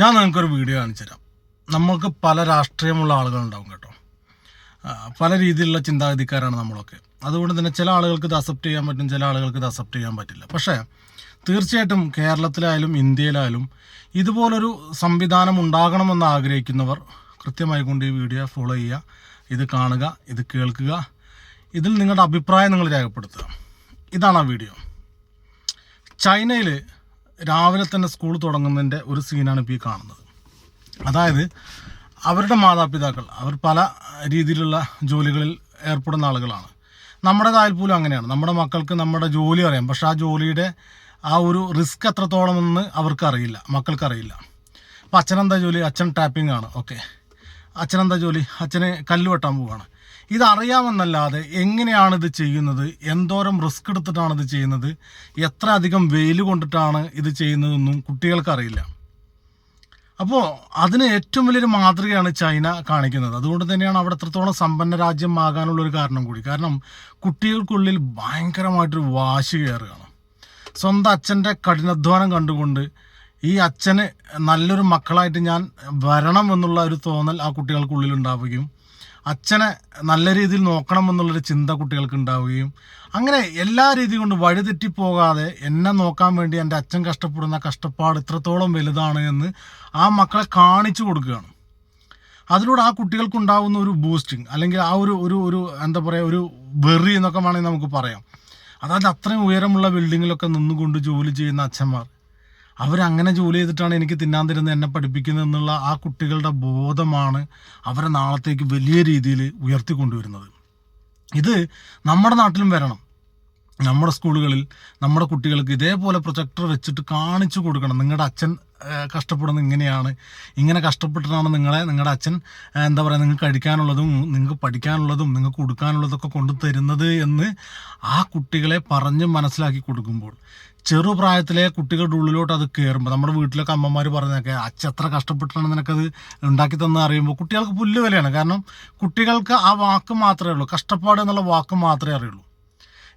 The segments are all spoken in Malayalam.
ഞാൻ നിങ്ങൾക്കൊരു വീഡിയോ കാണിച്ചു തരാം. നമ്മൾക്ക് പല രാഷ്ട്രീയമുള്ള ആളുകളുണ്ടാവും കേട്ടോ. പല രീതിയിലുള്ള ചിന്താഗതിക്കാരാണ് നമ്മളൊക്കെ. അതുകൊണ്ട് തന്നെ ചില ആളുകൾക്ക് ഇത് അക്സെപ്റ്റ് ചെയ്യാൻ പറ്റും ചില ആളുകൾക്ക് ഇത് അക്സെപ്റ്റ് ചെയ്യാൻ പറ്റില്ല. പക്ഷേ തീർച്ചയായിട്ടും കേരളത്തിലായാലും ഇന്ത്യയിലായാലും ഇതുപോലൊരു സംവിധാനം ഉണ്ടാകണമെന്ന് ആഗ്രഹിക്കുന്നവർ കൃത്യമായി കൊണ്ട് ഈ വീഡിയോ ഫോളോ ചെയ്യുക ഇത് കാണുക ഇത് കേൾക്കുക. ഇതിൽ നിങ്ങളുടെ അഭിപ്രായം നിങ്ങൾ രേഖപ്പെടുത്തുക. ഇതാണ് ആ വീഡിയോ ചൈനയിൽ രാവിലെ തന്നെ സ്കൂൾ തുടങ്ങുന്നതിന്റെ ഒരു സീനാണ് ഇപ്പോൾ ഈ കാണുന്നത്. അതായത് അവരുടെ മാതാപിതാക്കൾ അവർ പല രീതിയിലുള്ള ജോലികളിൽ ഏർപ്പെടുന്ന ആളുകളാണ്. നമ്മുടെ പോലും അങ്ങനെയാണ്. നമ്മുടെ മക്കൾക്ക് നമ്മുടെ ജോലി അറിയാം. പക്ഷേ ആ ജോലിയുടെ ആ ഒരു റിസ്ക് എത്രത്തോളം എത്രത്തോളമെന്ന് അവർക്കറിയില്ല മക്കൾക്കറിയില്ല. അപ്പം അച്ഛനെന്താ ജോലി? അച്ഛൻ ടാപ്പിംഗ് ആണ്. ഓക്കെ അച്ഛനെന്താ ജോലി? അച്ഛന് കല്ല് വെട്ടാൻ പോവുകയാണ് ഇതറിയാമെന്നല്ലാതെ എങ്ങനെയാണ് ഇത് ചെയ്യുന്നത്? എന്തോരം റിസ്ക് എടുത്തിട്ടാണ് ഇത് ചെയ്യുന്നത്? എത്ര അധികം വെയിൽ കൊണ്ടിട്ടാണ് ഇത് ചെയ്യുന്നതെന്നും കുട്ടികൾക്കറിയില്ല. അപ്പോൾ അതിന് ഏറ്റവും വലിയൊരു മാതൃകയാണ് ചൈന കാണിക്കുന്നത്. അതുകൊണ്ട് തന്നെയാണ് അവിടെ എത്രത്തോളം സമ്പന്ന രാജ്യമാകാനുള്ള ഒരു കാരണം കൂടി. കാരണം കുട്ടികൾക്കുള്ളിൽ ഭയങ്കരമായിട്ടൊരു വാശി കയറുകയാണ്. സ്വന്തം അച്ഛന്റെ കഠിനാധ്വാനം കണ്ടുകൊണ്ട് ഈ അച്ഛന് നല്ലൊരു മക്കളായിട്ട് ഞാൻ വരണം എന്നുള്ള ഒരു തോന്നൽ ആ കുട്ടികൾക്കുള്ളിൽ ഉണ്ടാവുകയും അച്ഛനെ നല്ല രീതിയിൽ നോക്കണം എന്നുള്ളൊരു ചിന്ത കുട്ടികൾക്ക് ഉണ്ടാവുകയും അങ്ങനെ എല്ലാ രീതി കൊണ്ട് വഴിതെറ്റിപ്പോകാതെ എന്നെ നോക്കാൻ വേണ്ടി എന്റെ അച്ഛൻ കഷ്ടപ്പെടുന്ന കഷ്ടപ്പാട് ഇത്രത്തോളം വലുതാണ് എന്ന് ആ മക്കളെ കാണിച്ചു കൊടുക്കുകയാണ്. അതിലൂടെ ആ കുട്ടികൾക്കുണ്ടാകുന്ന ഒരു ബൂസ്റ്റിംഗ് അല്ലെങ്കിൽ ആ ഒരു ഒരു ഒരു എന്താ പറയുക ഒരു വെറി എന്നൊക്കെ വേണമെങ്കിൽ നമുക്ക് പറയാം. അതായത് അത്രയും ഉയരമുള്ള ബിൽഡിങ്ങിലൊക്കെ നിന്നുകൊണ്ട് ജോലി ചെയ്യുന്ന അച്ഛന്മാർ അവരങ്ങനെ ജോലി ചെയ്തിട്ടാണ് എനിക്ക് തിന്നാൻ തരുന്നത് എന്നെ പഠിപ്പിക്കുന്നത് എന്നുള്ള ആ കുട്ടികളുടെ ബോധമാണ് അവരെ നാളത്തേക്ക് വലിയ രീതിയിൽ ഉയർത്തിക്കൊണ്ടുവരുന്നത്. ഇത് നമ്മുടെ നാട്ടിലും വരണം. നമ്മുടെ സ്കൂളുകളിൽ നമ്മുടെ കുട്ടികൾക്ക് ഇതേപോലെ പ്രൊജക്ടർ വെച്ചിട്ട് കാണിച്ചു കൊടുക്കണം. നിങ്ങളുടെ അച്ഛൻ കഷ്ടപ്പെടുന്നത് ഇങ്ങനെയാണ്. ഇങ്ങനെ കഷ്ടപ്പെട്ടിട്ടാണ് നിങ്ങളെ നിങ്ങളുടെ അച്ഛൻ എന്താ പറയുക നിങ്ങൾക്ക് കഴിക്കാനുള്ളതും നിങ്ങൾക്ക് പഠിക്കാനുള്ളതും നിങ്ങൾക്ക് കൊടുക്കാനുള്ളതൊക്കെ കൊണ്ടു തരുന്നത് എന്ന് ആ കുട്ടികളെ പറഞ്ഞ് മനസ്സിലാക്കി കൊടുക്കുമ്പോൾ ചെറുപ്രായത്തിലെ കുട്ടികളുടെ ഉള്ളിലോട്ട് അത് കയറുമ്പോൾ നമ്മുടെ വീട്ടിലൊക്കെ അമ്മമാർ പറഞ്ഞൊക്കെ അച്ഛ എത്ര കഷ്ടപ്പെട്ടിട്ടാണ് നിനക്കത് ഉണ്ടാക്കി തന്നെ അറിയുമ്പോൾ കുട്ടികൾക്ക് പുല്ല് വിലയാണ്. കാരണം കുട്ടികൾക്ക് ആ വാക്ക് മാത്രമേ ഉള്ളൂ കഷ്ടപ്പാട് എന്നുള്ള വാക്ക് മാത്രമേ അറിയുള്ളൂ.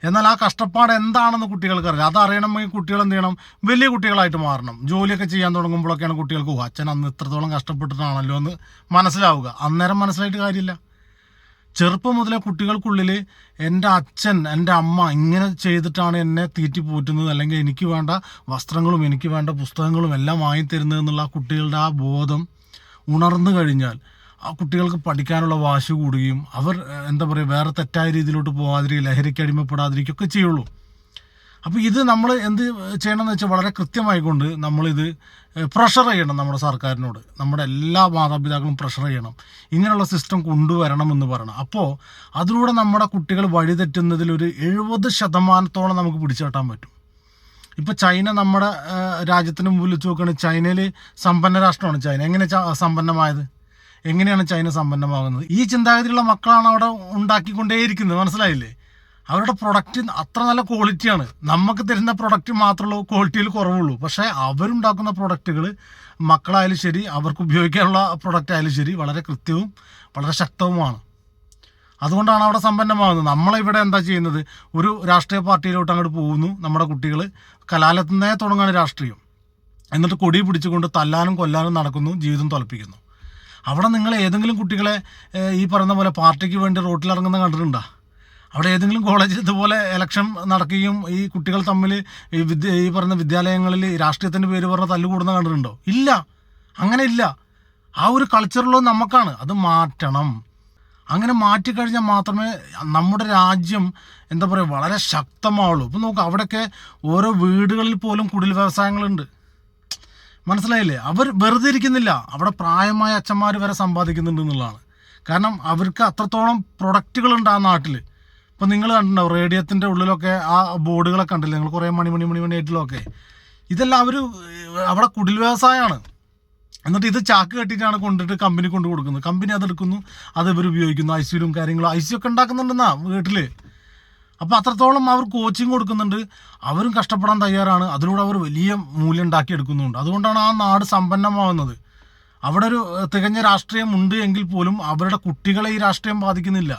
എന്നാൽ ആ കഷ്ടപ്പാട് എന്താണെന്ന് കുട്ടികൾക്ക് അറിയില്ല അതറിയണമെങ്കിൽ കുട്ടികൾ എന്ത് ചെയ്യണം? വലിയ കുട്ടികളായിട്ട് മാറണം. ജോലിയൊക്കെ ചെയ്യാൻ തുടങ്ങുമ്പോഴൊക്കെയാണ് കുട്ടികൾക്ക് ഓ അച്ഛൻ അന്ന് ഇത്രത്തോളം കഷ്ടപ്പെട്ടിട്ടാണല്ലോ എന്ന് മനസ്സിലാവുക. അന്നേരം മനസ്സിലായിട്ട് കാര്യമില്ല. ചെറുപ്പം മുതലേ കുട്ടികൾക്കുള്ളിൽ എന്റെ അച്ഛൻ എന്റെ അമ്മ ഇങ്ങനെ ചെയ്തിട്ടാണ് എന്നെ തീറ്റി പോറ്റുന്നത്. അല്ലെങ്കിൽ എനിക്ക് വേണ്ട വസ്ത്രങ്ങളും എനിക്ക് വേണ്ട പുസ്തകങ്ങളും എല്ലാം വാങ്ങിത്തരുന്നത് എന്നുള്ള ആ കുട്ടികളുടെ ആ ബോധം ഉണർന്നു കഴിഞ്ഞാൽ ആ കുട്ടികൾക്ക് പഠിക്കാനുള്ള വാശി കൂടുകയും അവർ എന്താ പറയുക വേറെ തെറ്റായ രീതിയിലോട്ട് പോകാതിരിക്കുക ലഹരിക്ക് അടിമപ്പെടാതിരിക്കുകയൊക്കെ ചെയ്യുള്ളൂ. അപ്പോൾ ഇത് നമ്മൾ എന്ത് ചെയ്യണമെന്ന് വെച്ചാൽ വളരെ കൃത്യമായിക്കൊണ്ട് നമ്മളിത് പ്രഷർ ചെയ്യണം നമ്മുടെ സർക്കാരിനോട്. നമ്മുടെ എല്ലാ മാതാപിതാക്കളും പ്രഷർ ചെയ്യണം. ഇങ്ങനെയുള്ള സിസ്റ്റം കൊണ്ടുവരണം എന്ന് പറയണം. അപ്പോൾ അതിലൂടെ നമ്മുടെ കുട്ടികൾ വഴിതെറ്റുന്നതിൽ ഒരു എഴുപത് ശതമാനത്തോളം നമുക്ക് പിടിച്ചെട്ടാൻ പറ്റും. ഇപ്പോൾ ചൈന നമ്മുടെ രാജ്യത്തിന് മുമ്പിൽ വെച്ച് നോക്കുകയാണെങ്കിൽ ചൈനയിൽ സമ്പന്ന രാഷ്ട്രമാണ് ചൈന. എങ്ങനെ സമ്പന്നമായത്? എങ്ങനെയാണ് ചൈന സമ്പന്നമാകുന്നത്? ഈ ചിന്താഗതിയുള്ള മക്കളാണ് അവിടെ ഉണ്ടാക്കിക്കൊണ്ടേയിരിക്കുന്നത്. മനസ്സിലായില്ലേ? അവരുടെ പ്രൊഡക്റ്റ് അത്ര നല്ല ക്വാളിറ്റിയാണ് നമുക്ക് തരുന്ന പ്രൊഡക്റ്റ് മാത്രമുള്ളൂ ക്വാളിറ്റിയിൽ കുറവുള്ളൂ. പക്ഷേ അവരുണ്ടാക്കുന്ന പ്രൊഡക്റ്റുകൾ മക്കളായാലും ശരി അവർക്ക് ഉപയോഗിക്കാനുള്ള പ്രൊഡക്റ്റ് ആയാലും ശരി വളരെ കൃത്യവും വളരെ ശക്തവുമാണ്. അതുകൊണ്ടാണ് അവിടെ സമ്പന്നമാകുന്നത്. നമ്മളിവിടെ എന്താ ചെയ്യുന്നത്? ഒരു രാഷ്ട്രീയ പാർട്ടിയിലോട്ട് അങ്ങോട്ട് പോകുന്നു നമ്മുടെ കുട്ടികൾ കലാലത്തുനിന്നേ തുടങ്ങുകയാണ് രാഷ്ട്രീയം. എന്നിട്ട് കൊടി പിടിച്ചുകൊണ്ട് തല്ലാനും കൊല്ലാനും നടക്കുന്നു ജീവിതം തോൽപ്പിക്കുന്നു അവിടെ നിങ്ങൾ ഏതെങ്കിലും കുട്ടികളെ ഈ പറയുന്ന പോലെ പാർട്ടിക്ക് വേണ്ടി റോട്ടിലിറങ്ങുന്ന കണ്ടിട്ടുണ്ടോ? അവിടെ ഏതെങ്കിലും കോളേജിൽ ഇതുപോലെ ഇലക്ഷൻ നടക്കുകയും ഈ കുട്ടികൾ തമ്മിൽ ഈ വിദ്യ ഈ പറയുന്ന വിദ്യാലയങ്ങളിൽ രാഷ്ട്രീയത്തിന്റെ പേര് പറഞ്ഞ തല്ലുകൂടുന്ന കണ്ടിട്ടുണ്ടോ? ഇല്ല. അങ്ങനെ ഇല്ല. ആ ഒരു കൾച്ചറുള്ളത് നമുക്കാണ്. അത് മാറ്റണം. അങ്ങനെ മാറ്റിക്കഴിഞ്ഞാൽ മാത്രമേ നമ്മുടെ രാജ്യം എന്താ പറയുക വളരെ ശക്തമാവുള്ളൂ. ഇപ്പം നോക്കുക അവിടെയൊക്കെ ഓരോ വീടുകളിൽ പോലും കുടിൽ വ്യവസായങ്ങളുണ്ട്. മനസ്സിലായില്ലേ? അവർ വെറുതെ ഇരിക്കുന്നില്ല. അവിടെ പ്രായമായ അച്ഛന്മാർ വരെ സമ്പാദിക്കുന്നുണ്ട് എന്നുള്ളതാണ്. കാരണം അവർക്ക് അത്രത്തോളം പ്രൊഡക്റ്റുകളുണ്ട് ആ നാട്ടിൽ ഇപ്പം നിങ്ങൾ കണ്ടിട്ടുണ്ടാവും റേഡിയത്തിന്റെ ഉള്ളിലൊക്കെ ആ ബോർഡുകളൊക്കെ കണ്ടില്ലേ? നിങ്ങൾ കുറേ മണി മണി മണി മണിയായിട്ടിലൊക്കെ ഇതെല്ലാം അവർ അവിടെ കുടിൽ വ്യവസായമാണ് എന്നിട്ട് ഇത് ചാക്ക് കെട്ടിയിട്ടാണ് കൊണ്ടിട്ട് കമ്പനി കൊണ്ട് കൊടുക്കുന്നത്. കമ്പനി അതെടുക്കുന്നു അത് ഇവർ ഉപയോഗിക്കുന്നു ഐ സിയിലും കാര്യങ്ങളും. ഐ സി ഒക്കെ ഉണ്ടാക്കുന്നുണ്ടെന്നാ വീട്ടിൽ അപ്പോൾ അത്രത്തോളം അവർ കോച്ചിങ് കൊടുക്കുന്നുണ്ട്. അവരും കഷ്ടപ്പെടാൻ തയ്യാറാണ്. അതിലൂടെ അവർ വലിയ മൂല്യം ഉണ്ടാക്കിയെടുക്കുന്നുണ്ട് അതുകൊണ്ടാണ് ആ നാട് സമ്പന്നമാവുന്നത്. അവിടെ ഒരു തികഞ്ഞ രാഷ്ട്രീയം ഉണ്ട് എങ്കിൽ പോലും അവരുടെ കുട്ടികളെ ഈ രാഷ്ട്രീയം ബാധിക്കുന്നില്ല.